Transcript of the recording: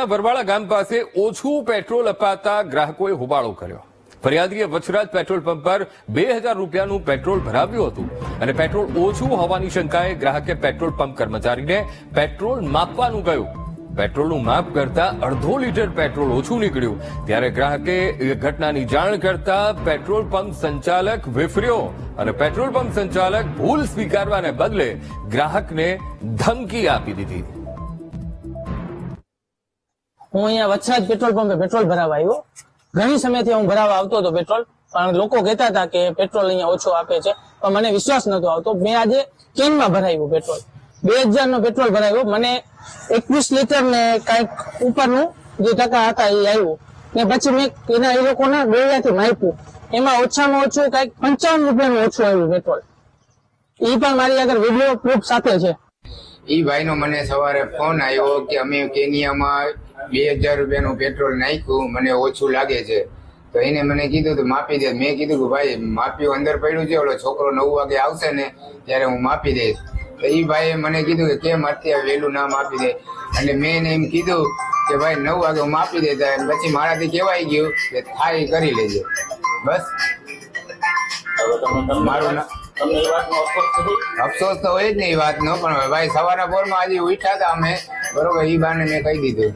તાલુકાના વરવાળા ગામ પાસે ઓછું પેટ્રોલ અપાતા ગ્રાહકોએ હોબાળો કર્યો. ફરિયાદીએ વછરાજ પેટ્રોલ પંપ પર બે હજાર રૂપિયાનું પેટ્રોલ ભરાવ્યું હતું અને પેટ્રોલ ઓછું હોવાની શંકાએ ગ્રાહકે પેટ્રોલ પંપ કર્મચારીને પેટ્રોલ માપવાનું કહ્યું. પેટ્રોલનું માપ કરતા અડધો લીટર પેટ્રોલ ઓછું નીકળ્યું. ત્યારે ગ્રાહકે ઘટનાની જાણ કરતા પેટ્રોલ પંપ સંચાલક વિફર્યો અને પેટ્રોલ પંપ સંચાલક ભૂલ સ્વીકારવાને બદલે ગ્રાહકને ધમકી આપી દીધી. હું અહીંયા વછરાજ પેટ્રોલ પંપે પેટ્રોલ ભરાવા આવ્યો. ઘણી સમયથી હું ભરાવા આવતો હતો પેટ્રોલ, પણ લોકો કહેતા હતા કે પેટ્રોલ અહીંયા ઓછો આપે છે. પણ મને વિશ્વાસ નતો આવતો. મેં આજે કેનમાં ભરાવ્યું પેટ્રોલ. બે હજાર નો પેટ્રોલ ભરાવ્યો મને એકવીસ લીટર ને કંઈક ઉપરનું જે ટકા હતા એ આવ્યું ને પછી મેં એના એ લોકોના ડોળિયાથી માપ્યું. એમાં ઓછામાં ઓછું કંઈક પંચાવન રૂપિયાનું ઓછું આવ્યું પેટ્રોલ. એ પણ મારી આગળ વીડિયો પ્રૂફ સાથે છે. એ ભાઈનો મને સવારે ફોન આવ્યો કે અમે કેનિયામાં બે હજાર રૂપિયાનું પેટ્રોલ નાખ્યું મને ઓછું લાગે છે. તો એને મને કીધું તો માપી દે. મેં કીધું કે ભાઈ માપ્યું અંદર પડ્યું છે ઓલો છોકરો નવ વાગે આવશે ને ત્યારે હું માપી દઈશ. તો એ ભાઈએ મને કીધું કે કેમ અત્યારે વહેલું નામ આપી દે? અને મેં એને એમ કીધું કે ભાઈ નવ વાગે હું માપી દેતા પછી મારાથી કહેવાય ગયું કે થાય કરી લેજે. બસ. મારું ના અફસોસ તો હોય જ ને એ વાતનો પણ ભાઈ સવારના પોરમાં આજે ઉઠ્યા હતા અમે. બરોબર એ બાને મેં કહી દીધું.